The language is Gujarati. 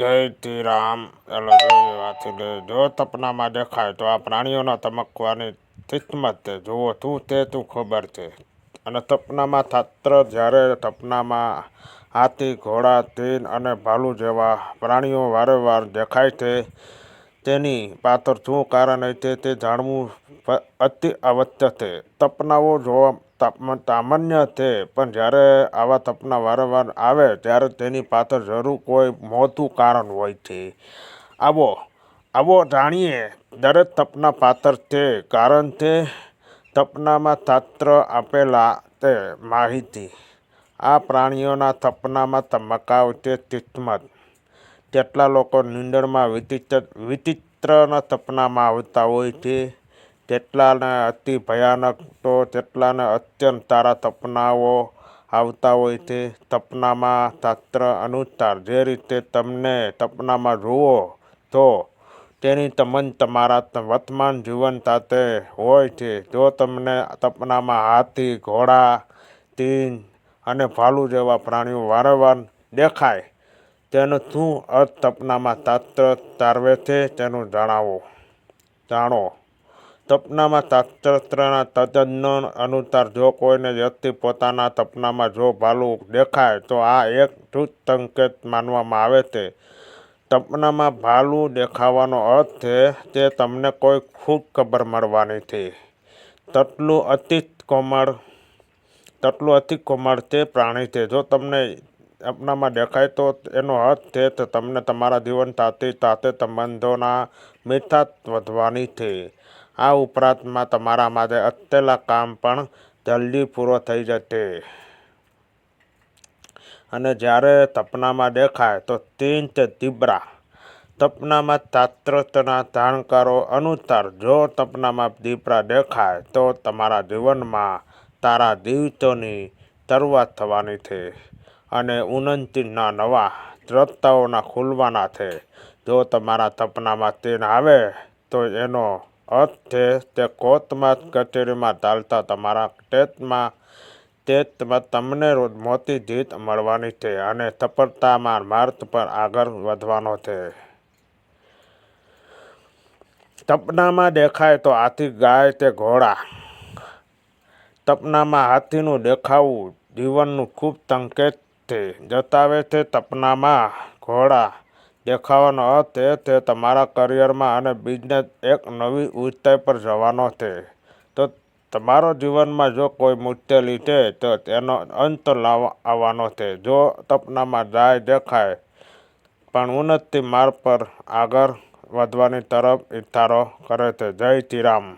જય શ્રી રામ એટલે જોઈએ વાસુદેવ જો તપનામાં દેખાય તો આ પ્રાણીઓના તમકવાની કિસ્મત છે જુઓ. તું તે તું ખબર છે? અને તપનામાં છાત્ર જ્યારે તપનામાં હાથી, ઘોડા, તીન અને ભાલુ જેવા પ્રાણીઓ વારંવાર દેખાય છે તેની પાત્ર શું કારણ છે તે જાણવું અતિ આવશ્યક છે. તપનાઓ જોવા સામાન્ય છે, પણ જ્યારે આવા તપના વારંવાર આવે ત્યારે તેની પાત્ર જરૂર કોઈ મોટું કારણ હોય છે. આવો આવો જાણીએ. દરેક તપના પાત્ર છે, કારણ છે, તપનામાં તાત્ર આપેલા તે માહિતી. આ પ્રાણીઓના તપનામાં ચમકાવ છે, કિસ્મત. કેટલા લોકો નીંદણમાં વિચિત્ર, વિચિત્રના સપનામાં આવતા હોય છે. તેટલાને અતિ ભયાનક તો તેટલાને અત્યંત સારા સપનાઓ આવતા હોય છે. સપનામાં શાસ્ત્ર અનુસાર જે રીતે તમને સપનામાં જુઓ તો તેની તમન તમારા વર્તમાન જીવન સાથે હોય છે. જો તમને સપનામાં હાથી, ઘોડા તીન અને ભાલુ જેવા પ્રાણીઓ વારંવાર દેખાય તેનો શું અર્થ તપનામાં શાસ્ત્ર તારવે છે તેનું જણાવો. જાણો, તપનામાં શાસ્ત્રના તજજ્ઞ અનુસાર જો કોઈને વ્યક્તિ પોતાના તપનામાં જો ભાલું દેખાય, તો આ એક શુભ સંકેત માનવામાં આવે છે. તપનામાં ભાલું દેખાવાનો અર્થ છે તે તમને કોઈ ખૂબ ખબર મળવાની છે. તટલું અતિ કોમળ, તટલું અતિ કોમળ તે પ્રાણી છે. જો તમને સપનામાં દેખાય તો એનો અર્થ છે તો તમને તમારા જીવનસાથી સાથે સંબંધોના મીઠા વધવાની છે. આ ઉપરાંતમાં તમારા માટે અત્યેલા કામ પણ જલ્દી પૂરો થઈ જશે. અને જ્યારે સપનામાં દેખાય તો કે ઝીબ્રા સપનામાં શાસ્ત્રના જાણકારો અનુસાર જો સપનામાં દીપરા દેખાય તો તમારા જીવનમાં તારા દિવસોની શરૂઆત થવાની છે. અને ઉન્નતિના નવા રસ્તાઓના ખુલવાના છે. જો તમારા સપનામાં તેન આવે, તો એનો અર્થ છે, તે કોર્ટમાં કચેરીમાં ચાલતા તમારા ટેતમાં ટેતમાં તમને રોજ મોટી જીત મળવાની છે અને સફળતામાં માર્ગ પર આગળ વધવાનો છે. સપનામાં દેખાય તો હાથી ગાય તે ઘોડા. સપનામાં હાથીનું દેખાવું જીવનનું ખૂબ સંકેત છે જતાવે તપનામાં ઘોડા દેખાવાનો અર્થ એ છે તમારા કરિયરમાં અને બિઝનેસ એક નવી ઊંચાઈ પર જવાનો છે. તો તમારા જીવનમાં જો કોઈ મુશ્કેલી છે, તો તેનો અંત આવવાનો છે. જો તપનામાં જાય, દેખાય, પણ ઉન્નતિ માર્ગ પર આગળ વધવાની તરફ ઇશારો કરે છે. જય શ્રી રામ.